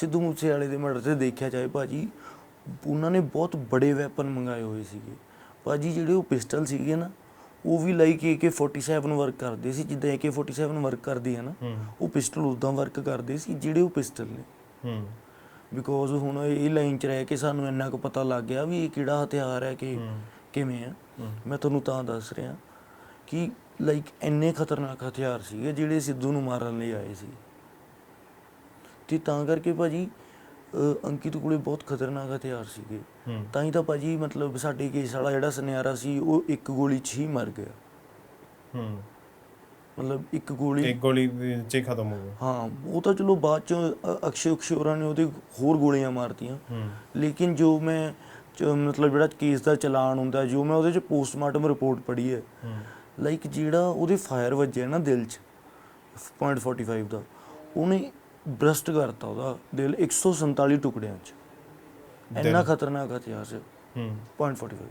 ਸਿੱਧੂ ਮੂਸੇ ਵਾਲੇ ਦੇ ਮਰਡਰ ਤੇ ਦੇਖਿਆ ਜਾਏ ਭਾਜੀ ਉਹਨਾਂ ਨੇ ਬਹੁਤ ਬੜੇ ਵੈਪਨ ਮੰਗਾਏ ਹੋਏ ਸੀਗੇ। ਭਾਜੀ ਜਿਹੜੇ ਉਹ ਪਿਸਟਲ ਸੀਗੇ ਨਾ ਉਹ ਵੀ ਲਾਈਕ AK47 ਵਰਕ ਕਰਦੇ ਸੀ ਜਿੱਦਾਂ AK47 ਵਰਕ ਕਰਦੀ ਹੈ ਨਾ ਉਹ ਪਿਸਟਲ ਉਦਾਂ ਵਰਕ ਕਰਦੇ ਸੀ ਜਿਹੜੇ ਉਹ ਪਿਸਟਲ ਨੇ। ਹੂੰ। ਬਿਕੋਜ਼ ਹੁਣ ਇਹ ਲਾਈਨ 'ਚ ਰਹਿ ਕੇ ਸਾਨੂੰ ਇੰਨਾ ਕੁ ਪਤਾ ਲੱਗ ਗਿਆ ਵੀ ਇਹ ਕਿਹੜਾ ਹਥਿਆਰ ਹੈ ਕਿ। ਕਿਵੇਂ ਆ। ਮੈਂ ਤੁਹਾਨੂੰ ਤਾਂ ਦੱਸ ਰਿਹਾ ਕਿ ਲਾਈਕ ਇੰਨੇ ਖਤਰਨਾਕ ਹਥਿਆਰ ਸੀਗੇ ਜਿਹੜੇ ਸਿੱਧੂ ਨੂੰ ਮਾਰਨ ਲਈ ਆਏ ਸੀ। ਤੇ ਤਾਂ ਕਰਕੇ ਭਾਜੀ ਅੰਕਿਤ ਕੋਲੇ ਬਹੁਤ ਖਤਰਨਾਕ ਹਥਿਆਰ ਸੀਗੇ। ਤਾਂ ਹੀ ਤਾਂ ਭਾਜੀ ਮਤਲਬ ਸਾਡੇ ਕੇਸ ਵਾਲਾ ਜਿਹੜਾ ਸੁਨਿਆਰਾ ਸੀ ਉਹ ਇੱਕ ਗੋਲੀ 'ਚ ਹੀ ਮਰ ਗਿਆ। ਹੂੰ। ਮਤਲਬ ਇੱਕ ਗੋਲੀ ਇੱਕ ਗੋਲੀ ਚ ਹੀ ਖਤਮ ਹੋ ਗਿਆ ਹਾਂ ਉਹ ਤਾਂ ਚਲੋ ਬਾਅਦ ਚ ਅਕਸ਼ੇ ਉਕਸ਼ੇ ਹੋਰਾਂ ਨੇ ਉਹਦੇ ਹੋਰ ਗੋਲੀਆਂ ਮਾਰਤੀਆਂ। ਲੇਕਿਨ ਜੋ ਮੈਂ ਮਤਲਬ ਜਿਹੜਾ ਕੇਸ ਦਾ ਚਲਾਨ ਹੁੰਦਾ ਜੋ ਮੈਂ ਉਹਦੇ ਚ ਪੋਸਟਮਾਰਟਮ ਰਿਪੋਰਟ ਪੜ੍ਹੀ ਹੈ। ਲਾਈਕ ਜਿਹੜਾ ਉਹਦੇ ਫਾਇਰ ਵੱਜਿਆ ਨਾ ਦਿਲ ਚ .45 ਦਾ ਉਹਨੇ ਬ੍ਰਸਟ ਕਰਤਾ ਉਹਦਾ ਦਿਲ 147 ਟੁਕੜਿਆਂ ਚ। ਇੰਨਾ। ਖਤਰਨਾਕ ਹਥਿਆਰ ਸੀ। ਹੂੰ .45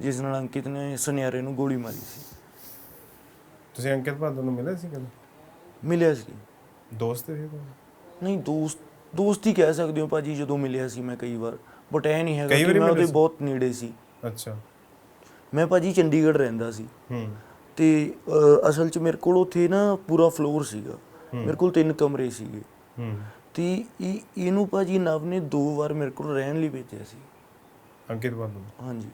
ਜਿਸ ਨਾਲ ਅੰਕਿਤ ਨੇ ਸੁਨਿਆਰੇ ਨੂੰ ਗੋਲੀ ਮਾਰੀ ਸੀ। ਤੁਸੀਂ ਅੰਕਿਤ ਬਹਾਦਰ ਨੂੰ ਮਿਲੇ ਸੀ ਕਦੇ? ਮਿਲਿਆ ਸੀ। ਦੋਸਤ ਸੀ ਤੁਹਾਡੇ? ਨਹੀਂ ਦੋਸਤ ਦੋਸਤ ਹੀ ਕਹਿ ਸਕਦੇ ਹੋ ਭਾਜੀ ਜਦੋਂ ਮਿਲਿਆ ਸੀ ਮੈਂ ਕਈ ਵਾਰ। ਬਟ ਇਹ ਨਹੀਂ ਹੈਗਾ ਕਿ ਮੈਂ ਉਹਦੇ? ਬਹੁਤ ਨੇੜੇ ਸੀ। ਅੱਛਾ। ਮੈਂ ਭਾਜੀ ਚੰਡੀਗੜ੍ਹ ਰਹਿੰਦਾ ਸੀ। ਹੂੰ। ਤੇ ਅਸਲ 'ਚ ਮੇਰੇ ਕੋਲ ਉੱਥੇ ਨਾ ਪੂਰਾ ਫਲੋਰ ਸੀਗਾ। ਮੇਰੇ ਕੋਲ ਤਿੰਨ ਕਮਰੇ ਸੀਗੇ। ਹੂੰ। ਤੇ ਇਹ ਇਹਨੂੰ ਭਾਜੀ ਨਵ ਨੇ ਦੋ ਵਾਰ ਮੇਰੇ ਕੋਲ ਰਹਿਣ ਲਈ ਭੇਜਿਆ ਸੀ। ਅੰਕਿਤ ਬਹਾਦਰ ਨੂੰ। ਹਾਂਜੀ।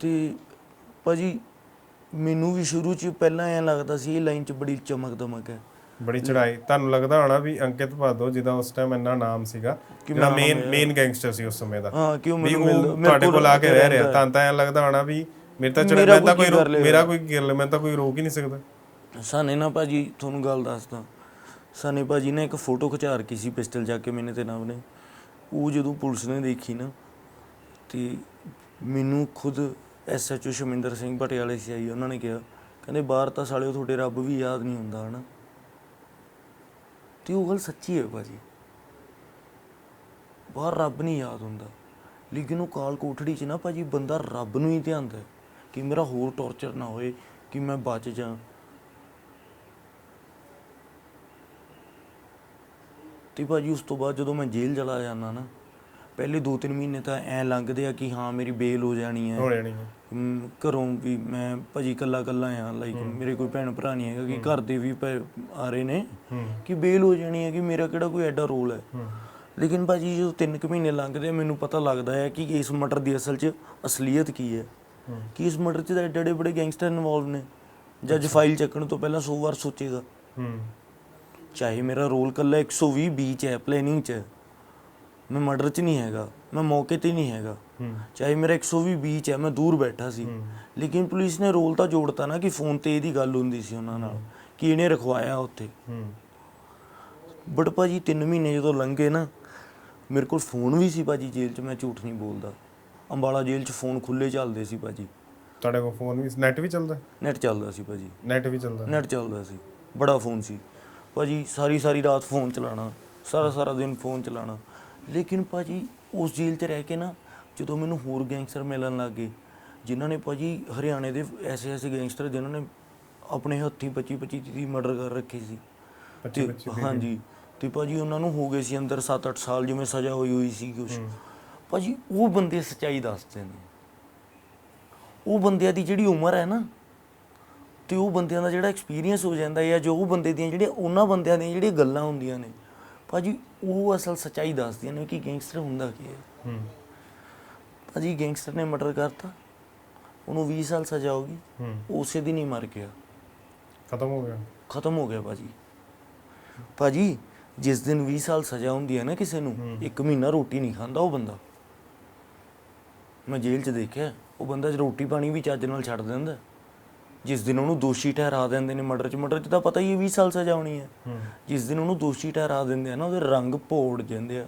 ਤੇ ਭਾਜੀ ਮੈਨੂੰ ਵੀ ਸ਼ੁਰੂ 'ਚ ਪਹਿਲਾਂ ਐਂ ਲੱਗਦਾ ਸੀ ਇਹ ਲਾਈਨ 'ਚ ਬੜੀ ਚਮਕ ਦਮਕ ਹੈ। ਬੜੀ ਚੜਾਈ ਤੁਹਾਨੂੰ ਲੱਗਦਾ ਹੋਣਾ ਵੀ ਅੰਕਿਤ ਬਹਾਦਰ ਜਿਹਦਾ ਉਸ ਟਾਈਮ ਇੰਨਾ ਨਾਮ ਸੀਗਾ ਜਿਹੜਾ ਮੇਨ। ਮੇਨ ਗੈਂਗਸਟਰ ਸੀ ਉਸ ਸਮੇਂ ਦਾ ਹਾਂ ਕਿਉਂ ਮੈਨੂੰ ਤੁਹਾਡੇ ਕੋਲ ਆ ਕੇ ਰਹਿ ਰਿਹਾ। ਤਾਂ ਤਾਂ ਐਂ ਲੱਗਦਾ ਹੋਣਾ ਵੀ ਮੇਰੇ ਤਾਂ ਚੜਾ ਮੇਰਾ ਮੈਂ ਤਾਂ ਕੋਈ ਰੋ-? ਮੇਰਾ ਕੋਈ ਕਰ ਲੈ ਮੈਂ ਤਾਂ ਕੋਈ ਰੋਕ ਹੀ ਨਹੀਂ ਸਕਦਾ। ਸਾਨੇ ਨਾ ਭਾਜੀ ਤੁਹਾਨੂੰ ਗੱਲ ਦੱਸਦਾ। ਸਾਨੇ ਭਾਜੀ ਨੇ ਇੱਕ ਫੋਟੋ ਖਿਚਾ ਰੱਖੀ ਸੀ ਪਿਸਟਲ ਜਾ ਕੇ ਮੈਨੇ ਤੇ ਨਾਮ ਨੇ ਉਹ ਜਦੋਂ ਪੁਲਿਸ ਨੇ ਦੇਖੀ ਨਾ ਤੇ ਮੈਨੂੰ ਖੁਦ ਐਸਐਚਓ ਸ਼ਮਿੰਦਰ ਸਿੰਘ ਪਟਿਆਲੇ ਸੀ ਆਈ ਉਹਨਾਂ ਨੇ ਕਿਹਾ। ਕਹਿੰਦੇ ਬਾਹਰ ਤਾਂ ਸਾਲਿਓ ਤੁਹਾਡੇ ਰੱਬ ਵੀ ਯਾਦ ਨਹੀਂ ਹੁੰਦਾ ਹਨਾ? ਤੇ ਉਹ ਗੱਲ ਸੱਚੀ ਹੈ ਭਾਜੀ। ਬਾਹਰ ਰੱਬ ਨਹੀਂ ਯਾਦ ਹੁੰਦਾ। ਲੇਕਿਨ ਉਹ ਕਾਲ ਕੋਠੜੀ 'ਚ ਨਾ ਭਾਜੀ ਬੰਦਾ ਰੱਬ ਨੂੰ ਹੀ ਧਿਆਉਂਦਾ ਹੈ ਕਿ ਮੇਰਾ ਹੋਰ ਟੌਰਚਰ ਨਾ ਹੋਏ ਕਿ ਮੈਂ ਬਚ ਜਾ। ਤੇ ਭਾਜੀ ਉਸ ਤੋਂ ਬਾਅਦ ਜਦੋਂ ਮੈਂ ਜੇਲ੍ਹ ਚਲਾ ਜਾਂਦਾ ਨਾ ਪਹਿਲੇ 2-3 ਮਹੀਨੇ ਤਾਂ ਐ ਲੰਘਦੇ ਆ ਕਿ ਹਾਂ ਮੇਰੀ ਬੇਲ ਹੋ ਜਾਣੀ ਹੈ। ਹੋ ਜਾਣੀ ਹੈ। ਹਮ, ਘਰੋਂ ਵੀ ਮੈਂ ਭਾਜੀ ਇਕੱਲਾ ਇਕੱਲਾ ਆ ਲਾਈਕ ਮੇਰੇ ਕੋਈ ਭੈਣ ਭਰਾ ਨਹੀਂ ਹੈਗਾ ਕਿ ਘਰ ਦੇ ਵੀ ਆ ਰਹੇ ਨੇ ਕਿ ਬੇਲ ਹੋ ਜਾਣੀ ਹੈ ਕਿ ਮੇਰਾ ਕਿਹੜਾ ਕੋਈ ਐਡਾ ਰੋਲ ਹੈ। ਲੇਕਿਨ ਭਾਜੀ ਜਦੋਂ 3 ਕੁ ਮਹੀਨੇ ਲੰਘਦੇ ਮੈਨੂੰ ਪਤਾ ਲੱਗਦਾ ਹੈ ਕਿ ਇਸ ਮਟਰ ਦੀ ਅਸਲ 'ਚ ਅਸਲੀਅਤ ਕੀ ਹੂੰ। ਕਿ ਇਸ ਮਟਰ 'ਚ ਤਾਂ ਐਡੇ ਬੜੇ ਗੈਂਗਸਟਰ ਇਨਵੋਲਵ ਨੇ। ਜੱਜ ਫਾਈਲ ਚੱਕਣ ਤੋਂ ਪਹਿਲਾਂ 100 ਵਾਰ ਸੋਚੇਗਾ। ਹੂੰ। ਚਾਹੇ ਮੇਰਾ ਰੋਲ ਕੱਲਾ 120 ਬੀ ਚ ਹੈ ਪਲੈਨਿੰਗ ਚ। ਮੈਂ ਮਰਡਰ ਚ ਨਹੀਂ ਹੈਗਾ ਮੈਂ ਮੌਕੇ ਤੇ ਨਹੀਂ ਹੈਗਾ। ਹੂੰ। ਚਾਹੇ ਮੇਰਾ 120 ਬੀ ਚ ਹੈ ਮੈਂ ਦੂਰ ਬੈਠਾ ਸੀ। ਲੇਕਿਨ ਪੁਲਿਸ ਨੇ ਰੋਲ ਤਾਂ ਜੋੜਤਾ ਨਾ ਕਿ ਫੋਨ ਤੇ ਇਹਦੀ ਗੱਲ ਹੁੰਦੀ ਸੀ ਉਹਨਾਂ ਨਾਲ ਕਿ ਇਹਨੇ ਰਖਵਾਇਆ ਉੱਥੇ। ਹੂੰ। ਬਟ ਭਾਜੀ 3 ਮਹੀਨੇ ਜਦੋਂ ਲੰਘੇ ਨਾ ਮੇਰੇ ਕੋਲ ਫੋਨ ਵੀ ਸੀ ਭਾਜੀ ਜੇਲ੍ਹ 'ਚ ਮੈਂ ਝੂਠ ਨਹੀਂ ਬੋਲਦਾ। ਅੰਬਾਲਾ ਜੇਲ੍ਹ 'ਚ ਫੋਨ ਖੁੱਲੇ ਚੱਲਦੇ ਸੀ ਭਾਜੀ। ਤੁਹਾਡੇ ਕੋਲ ਫੋਨ ਵੀ ਨੈਟ ਵੀ ਚੱਲਦਾ? ਨੈਟ ਚੱਲਦਾ ਸੀ ਭਾਜੀ। ਨੈਟ ਵੀ ਚੱਲਦਾ? ਨੈਟ ਚੱਲਦਾ ਸੀ। ਬੜਾ ਫੋਨ ਸੀ। ਭਾਜੀ ਸਾਰੀ ਸਾਰੀ ਰਾਤ ਫੋਨ ਚਲਾਣਾ ਸਾਰਾ ਸਾਰਾ ਦਿਨ ਫੋਨ ਚਲਾਣਾ ਲੇਕਿਨ ਭਾਜੀ ਉਸ ਜੇਲ੍ਹ 'ਚ ਰਹਿ ਕੇ ਨਾ ਜਦੋਂ ਮੈਨੂੰ ਹੋਰ ਗੈਂਗਸਟਰ ਮਿਲਣ ਲੱਗ ਜਿਨ੍ਹਾਂ ਨੇ ਭਾਜੀ ਹਰਿਆਣੇ ਦੇ ਐਸੇ ਐਸੇ ਗੈਂਗਸਟਰ ਜਿਨ੍ਹਾਂ ਨੇ ਆਪਣੇ ਹੱਥੀਂ 25 25 30 ਮਰਡਰ ਕਰ ਰੱਖੇ ਸੀ। ਹਾਂਜੀ। ਤੇ ਭਾਜੀ ਉਹਨਾਂ ਨੂੰ ਹੋ ਗਏ ਸੀ ਅੰਦਰ 7-8 ਸਾਲ ਜਿਵੇਂ ਸਜ਼ਾ ਹੋਈ ਹੋਈ ਸੀ ਹੂੰ। ਭਾਜੀ ਉਹ ਬੰਦੇ ਸੱਚਾਈ ਦੱਸਦੇ ਨੇ ਉਹ ਬੰਦਿਆਂ ਦੀ ਜਿਹੜੀ ਉਮਰ ਹੈ ਨਾ ਤੇ ਉਹ ਬੰਦਿਆਂ ਦਾ ਜਿਹੜਾ ਐਕਸਪੀਰੀਅੰਸ ਹੋ ਜਾਂਦਾ ਹੈ ਜੋ ਉਹ ਬੰਦੇ ਦੀਆਂ ਜਿਹੜੀਆਂ ਉਹਨਾਂ ਬੰਦਿਆਂ ਦੀਆਂ ਜਿਹੜੀਆਂ ਗੱਲਾਂ ਹੁੰਦੀਆਂ ਨੇ ਭਾਜੀ ਉਹ ਅਸਲ ਸੱਚਾਈ ਦੱਸਦੀਆਂ ਨੇ ਕਿ ਗੈਂਗਸਟਰ ਹੁੰਦਾ ਕੀ ਹੈ। ਹੂੰ। ਭਾਜੀ ਗੈਂਗਸਟਰ ਨੇ ਮਰਡਰ ਕਰਤਾ ਉਹਨੂੰ 20 ਸਾਲ ਸਜ਼ਾ ਹੋ ਗਈ ਉਸੇ ਦਿਨ ਹੀ ਮਰ ਗਿਆ। ਖਤਮ ਹੋ ਗਿਆ। ਖਤਮ ਹੋ ਗਿਆ ਭਾਜੀ। ਭਾਜੀ ਜਿਸ ਦਿਨ 20 ਸਾਲ ਸਜ਼ਾ ਹੁੰਦੀ ਹੈ ਨਾ ਕਿਸੇ ਨੂੰ। ਇੱਕ ਮਹੀਨਾ ਰੋਟੀ ਨਹੀਂ ਖਾਂਦਾ ਉਹ ਬੰਦਾ। ਮੈਂ ਜੇਲ੍ਹ 'ਚ ਦੇਖਿਆ ਉਹ ਬੰਦਾ ਰੋਟੀ ਪਾਣੀ ਵੀ ਚੱਜ ਨਾਲ ਛੱਡ ਦਿੰਦਾ। ਜਿਸ ਦਿਨ ਉਹਨੂੰ ਦੋਸ਼ੀ ਠਹਿਰਾ ਦਿੰਦੇ ਨੇ ਮਰਡਰ 'ਚ ਮਰਡਰ 'ਚ ਤਾਂ ਪਤਾ ਹੀ ਹੈ 20 ਸਾਲ ਸਜ਼ਾ ਹੋਣੀ ਹੈ। ਹੂੰ। ਜਿਸ ਦਿਨ ਉਹਨੂੰ ਦੋਸ਼ੀ ਠਹਿਰਾ ਦਿੰਦੇ ਆ ਨਾ ਉਹਦੇ ਰੰਗ ਭੋੜ ਜਾਂਦੇ ਆ।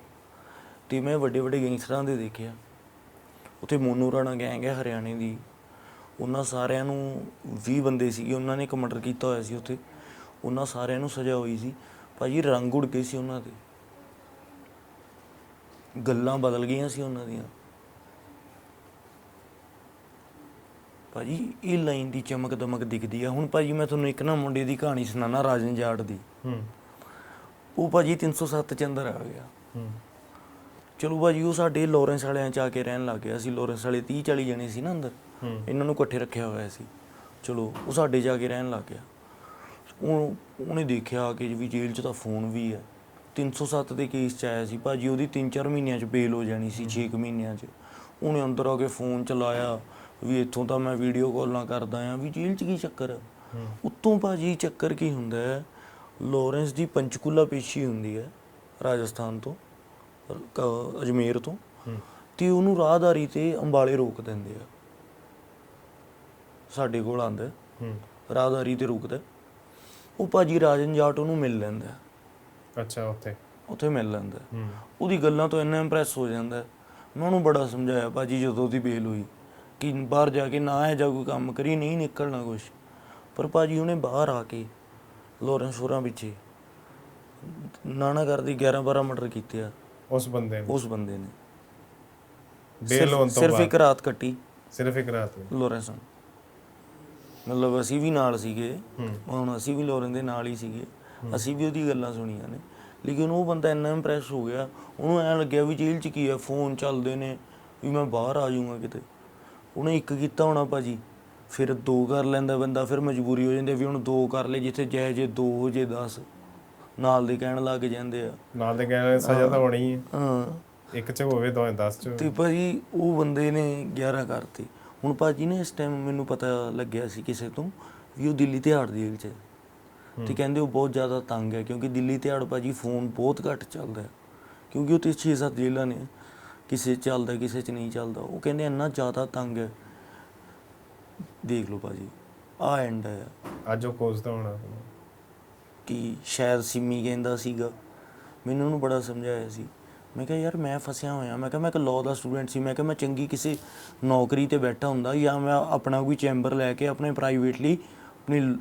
ਤੇ ਮੈਂ ਵੱਡੇ ਵੱਡੇ ਗੈਂਗਸਟਰਾਂ ਦੇ ਦੇਖਿਆ। ਉੱਥੇ ਮੋਨੂ ਰਾਣਾ ਗੈਂਗ ਹੈ ਹਰਿਆਣੇ ਦੀ। ਉਹਨਾਂ ਸਾਰਿਆਂ ਨੂੰ 20 ਬੰਦੇ ਸੀਗੇ ਉਹਨਾਂ ਨੇ ਇੱਕ ਮਰਡਰ ਕੀਤਾ ਹੋਇਆ ਸੀ ਉੱਥੇ। ਉਹਨਾਂ ਸਾਰਿਆਂ ਨੂੰ ਸਜ਼ਾ ਹੋਈ ਸੀ। ਭਾਜੀ ਰੰਗ ਉੜ ਗਏ ਸੀ ਉਹਨਾਂ ਦੇ। ਗੱਲਾਂ ਬਦਲ ਗਈਆਂ ਸੀ ਉਹਨਾਂ ਦੀਆਂ। ਭਾਜੀ ਇਹ ਲਾਈਨ ਦੀ ਚਮਕ ਦਮਕ ਦਿਖਦੀ ਆ। ਹੁਣ ਭਾਜੀ ਮੈਂ ਤੁਹਾਨੂੰ ਇੱਕ ਨਾ ਮੁੰਡੇ ਦੀ ਕਹਾਣੀ ਸੁਣਾਣਾ ਰਾਜਨ ਜਾਟ ਦੀ। ਹੂੰ। ਉਹ ਭਾਜੀ 307 ਚ ਅੰਦਰ ਆ ਗਿਆ। ਹੂੰ। ਚਲੋ ਭਾਜੀ ਉਹ ਸਾਡੇ ਲੋਰੈਂਸ ਵਾਲਿਆਂ ਚ ਆ ਕੇ ਰਹਿਣ ਲੱਗ ਗਿਆ ਸੀ। ਲੋਰੈਂਸ ਵਾਲੇ 30 40 ਜਣੇ ਸੀ ਨਾ ਅੰਦਰ। ਇਹਨਾਂ ਨੂੰ ਇਕੱਠੇ ਰੱਖਿਆ ਹੋਇਆ ਸੀ। ਚਲੋ ਉਹ ਸਾਡੇ ਜਾ ਕੇ ਰਹਿਣ ਲੱਗ ਗਿਆ। ਉਹ ਉਹਨੇ ਦੇਖਿਆ ਕਿ ਵੀ ਜੇਲ੍ਹ 'ਚ ਤਾਂ ਫੋਨ ਵੀ ਹੈ 307 ਦੇ ਕੇਸ 'ਚ ਆਇਆ ਸੀ। ਭਾਜੀ ਉਹਦੀ 3-4 ਮਹੀਨਿਆਂ 'ਚ ਬੇਲ ਹੋ ਜਾਣੀ ਸੀ 6 ਮਹੀਨਿਆਂ 'ਚ। ਉਹਨੇ ਅੰਦਰ ਆ ਕੇ ਫੋਨ ਚਲਾਇਆ। ਵੀ ਇੱਥੋਂ ਤਾਂ ਮੈਂ ਵੀਡੀਓ ਕਾਲਾਂ ਕਰਦਾ ਆ ਵੀ ਜੇਲ੍ਹ 'ਚ ਕੀ ਚੱਕਰ ਹੈ। ਉੱਤੋਂ ਭਾਜੀ ਚੱਕਰ ਕੀ ਹੁੰਦਾ ਹੈ? ਲਾਰੈਂਸ ਦੀ ਪੰਚਕੂਲਾ ਪੇਸ਼ੀ ਹੁੰਦੀ ਹੈ ਰਾਜਸਥਾਨ ਤੋਂ ਅਜਮੇਰ ਤੋਂ। ਤੇ ਉਹਨੂੰ ਰਾਹਦਾਰੀ ਤੇ ਅੰਬਾਲੇ ਰੋਕ ਦਿੰਦੇ ਆ। ਸਾਡੇ ਕੋਲ ਆਂਦਾ ਰਾਹਦਾਰੀ ਤੇ ਰੁਕਦਾ ਉਹ ਭਾਜੀ ਰਾਜਨ ਜਾਟ ਉਹਨੂੰ ਮਿਲ ਲੈਂਦਾ ਅੱਛਾ ਉੱਥੇ। ਉੱਥੇ ਮਿਲ ਲੈਂਦਾ ਉਹਦੀ ਗੱਲਾਂ ਤੋਂ ਇੰਨਾ ਇੰਪ੍ਰੈਸ ਹੋ ਜਾਂਦਾ ਮੈਂ ਉਹਨੂੰ ਬੜਾ ਸਮਝਾਇਆ ਭਾਜੀ ਜਦੋਂ ਉਹਦੀ ਬੇਲ ਹੋਈ। ਕਿ ਬਾਹਰ ਜਾ ਕੇ ਨਾ ਹੈ ਜਾ ਕੋਈ ਕੰਮ ਕਰੀ ਨਹੀਂ ਨਿਕਲਣਾ ਕੁਛ। ਪਰ ਭਾਜੀ ਉਹਨੇ ਬਾਹਰ ਆ ਕੇ ਲੋਰੈਂਸ ਹੋਰਾਂ ਪਿੱਛੇ ਨਾਣਾ ਕਰਦੀ 11 12 ਮਰਡਰ ਕੀਤੇ ਆ। ਉਸ ਬੰਦੇ ਨੇ? ਉਸ ਬੰਦੇ ਨੇ। ਬੇਲ ਹੋਣ ਤੋਂ ਸਿਰਫ ਇੱਕ ਰਾਤ ਕੱਟੀ। ਸਿਰਫ ਇੱਕ ਰਾਤ ਲੋਰੈਂਸ। ਮਤਲਬ ਅਸੀਂ ਵੀ ਨਾਲ ਸੀਗੇ। ਹੁਣ ਅਸੀਂ ਵੀ ਲੋਰਨ ਦੇ ਨਾਲ ਹੀ ਸੀਗੇ। ਅਸੀਂ ਵੀ ਉਹਦੀ ਗੱਲਾਂ ਸੁਣੀਆਂ ਨੇ। ਲੇਕਿਨ ਉਹ ਬੰਦਾ ਇੰਨਾ ਇੰਪ੍ਰੈਸ ਹੋ ਗਿਆ। ਉਹਨੂੰ ਐਂ ਲੱਗਿਆ ਵੀ ਜੇਲ੍ਹ 'ਚ ਕੀ ਹੈ ਫੋਨ ਚੱਲਦੇ ਨੇ ਵੀ ਮੈਂ ਬਾਹਰ ਆ ਜਾਊਂਗਾ ਕਿਤੇ। ਉਹਨੇ ਇੱਕ ਕੀਤਾ ਹੋਣਾ ਭਾਜੀ। ਫਿਰ ਦੋ ਕਰ ਲੈਂਦਾ ਬੰਦਾ ਫਿਰ ਮਜਬੂਰੀ ਹੋ ਜਾਂਦੀ ਹੈ ਵੀ ਹੁਣ ਦੋ ਕਰ ਲੈ ਜਿੱਥੇ ਜੈ ਜੇ ਦੋ ਹੋ ਜੇ 10 ਨਾਲ ਦੇ ਕਹਿਣ ਲੱਗ ਜਾਂਦੇ ਆ। ਨਾਲ ਦੇ ਕਹਿੰਦੇ ਸਜ਼ਾ ਤਾਂ ਹੋਣੀ ਹੈ ਹਾਂ। ਇੱਕ ਚ ਹੋਵੇ ਦੋ 10 ਚ ਤੇ ਭਾਜੀ ਉਹ ਬੰਦੇ ਨੇ 11 ਕਰਤੀ। ਹੁਣ ਭਾਜੀ ਨੇ ਇਸ ਟਾਈਮ ਮੈਨੂੰ ਪਤਾ ਲੱਗਿਆ ਸੀ ਕਿਸੇ ਤੋਂ ਵੀ ਉਹ ਦਿੱਲੀ ਤਿਹਾੜ ਦੀ ਜੇਲ੍ਹ 'ਚ। ਤੇ ਕਹਿੰਦੇ ਉਹ ਬਹੁਤ ਜ਼ਿਆਦਾ ਤੰਗ ਹੈ ਕਿਉਂਕਿ ਦਿੱਲੀ ਤਿਹਾੜ ਭਾਜੀ ਫੋਨ ਬਹੁਤ ਘੱਟ ਚੱਲਦਾ। ਕਿਉਂਕਿ ਉੱਥੇ 6-7 ਜੇਲ੍ਹਾਂ ਨੇ। ਕਿਸੇ 'ਚ ਚੱਲਦਾ ਕਿਸੇ 'ਚ ਨਹੀਂ ਚੱਲਦਾ। ਉਹ ਕਹਿੰਦੇ ਇੰਨਾ ਜ਼ਿਆਦਾ ਤੰਗ ਹੈ। ਦੇਖ ਲਓ ਭਾਜੀ ਆ ਐਂਡ ਹੈ। ਅੱਜ ਉਹ ਕੋਸਦਾ ਹੋਣਾ। ਕਿ ਸ਼ਾਇਦ ਸਿੰਮੀ ਕਹਿੰਦਾ ਸੀਗਾ। ਮੈਨੂੰ ਉਹਨੂੰ ਬੜਾ ਸਮਝਾਇਆ ਸੀ। ਮੈਂ ਕਿਹਾ ਯਾਰ ਮੈਂ ਫਸਿਆ ਹੋਇਆ। ਮੈਂ ਕਿਹਾ ਮੈਂ ਇੱਕ ਲਾਅ ਦਾ ਸਟੂਡੈਂਟ ਸੀ। ਮੈਂ ਕਿਹਾ ਮੈਂ ਚੰਗੀ ਕਿਸੇ ਨੌਕਰੀ ਤੇ ਬੈਠਾ ਹੁੰਦਾ ਜਾਂ ਮੈਂ ਆਪਣਾ ਕੋਈ ਚੈਂਬਰ ਲੈ ਕੇ ਆਪਣੇ ਪ੍ਰਾਈਵੇਟਲੀ ਆਪਣੀ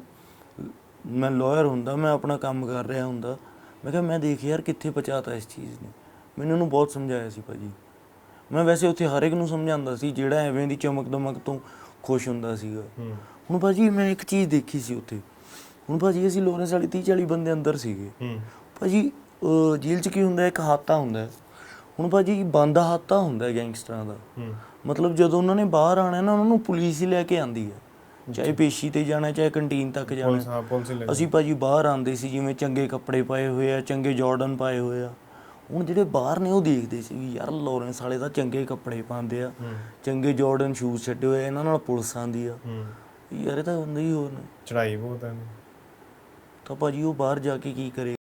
ਮੈਂ ਲਾਇਰ ਹੁੰਦਾ ਮੈਂ ਆਪਣਾ ਕੰਮ ਕਰ ਰਿਹਾ ਹੁੰਦਾ। ਮੈਂ ਕਿਹਾ ਮੈਂ ਦੇਖ ਯਾਰ ਕਿੱਥੇ ਪਹੁੰਚਾਤਾ ਇਸ ਚੀਜ਼ ਨੇ। ਮੈਨੂੰ ਉਹਨੂੰ ਬਹੁਤ ਸਮਝਾਇਆ ਸੀ ਭਾਜੀ। ਮੈਂ ਵੈਸੇ ਉੱਥੇ ਹਰ ਇੱਕ ਨੂੰ ਸਮਝਾਉਂਦਾ ਸੀ ਜਿਹੜਾ ਐਵੇਂ ਦੀ ਚਮਕ ਦਮਕ ਤੋਂ ਖੁਸ਼ ਹੁੰਦਾ ਸੀਗਾ। ਹੁਣ ਭਾਜੀ ਮੈਂ ਇੱਕ ਚੀਜ਼ ਦੇਖੀ ਸੀ ਉੱਥੇ। ਹੁਣ ਭਾਜੀ ਅਸੀਂ ਲੋਰੈਂਸ ਵਾਲੀ 30 40 ਬੰਦੇ ਅੰਦਰ ਸੀਗੇ। ਭਾਜੀ ਜੇਲ੍ਹ 'ਚ ਕੀ ਹੁੰਦਾ ਇੱਕ ਹਾਤਾ ਹੁੰਦਾ। ਹੁਣ ਭਾਜੀ ਬੰਦ ਹਾਤਾ ਹੁੰਦਾ ਗੈਂਗਸਟਰਾਂ ਦਾ। ਮਤਲਬ ਜਦੋਂ ਉਹਨਾਂ ਨੇ ਬਾਹਰ ਆਣਾ ਨਾ ਉਹਨਾਂ ਨੂੰ ਪੁਲਿਸ ਹੀ ਲੈ ਕੇ ਆਂਦੀ ਹੈ। ਚਾਹੇ ਪੇਸ਼ੀ ਤੇ ਜਾਣਾ ਚਾਹੇ ਕੰਟੀਨ ਤੱਕ ਜਾਣਾ ਅਸੀਂ ਭਾਜੀ ਬਾਹਰ ਆਂਦੇ ਸੀ ਜਿਵੇਂ ਚੰਗੇ ਕੱਪੜੇ ਪਾਏ ਹੋਏ ਆ ਚੰਗੇ ਜਾਰਡਨ ਪਾਏ ਹੋਏ ਆ। ਹੁਣ ਜਿਹੜੇ ਬਾਹਰ ਨੇ ਉਹ ਦੇਖਦੇ ਸੀ ਵੀ ਯਾਰ ਲਾਰੈਂਸ ਵਾਲੇ ਤਾਂ ਚੰਗੇ ਕੱਪੜੇ ਪਾਉਂਦੇ ਆ ਚੰਗੇ ਜਾਰਡਨ ਸ਼ੂਜ਼ ਛੱਡੇ ਹੋਏ ਆ, ਇਹਨਾਂ ਨਾਲ ਪੁਲਿਸ ਆਂਦੀ ਆ। ਯਾਰ ਇਹ ਤਾਂ ਬੰਦੇ ਹੀ ਹੋਰ ਨੇ। ਚੜਾਈ ਬਹੁਤ ਹੈ ਤਾਂ ਭਾਜੀ ਉਹ ਬਾਹਰ ਜਾ ਕੇ ਕੀ ਕਰੇਗਾ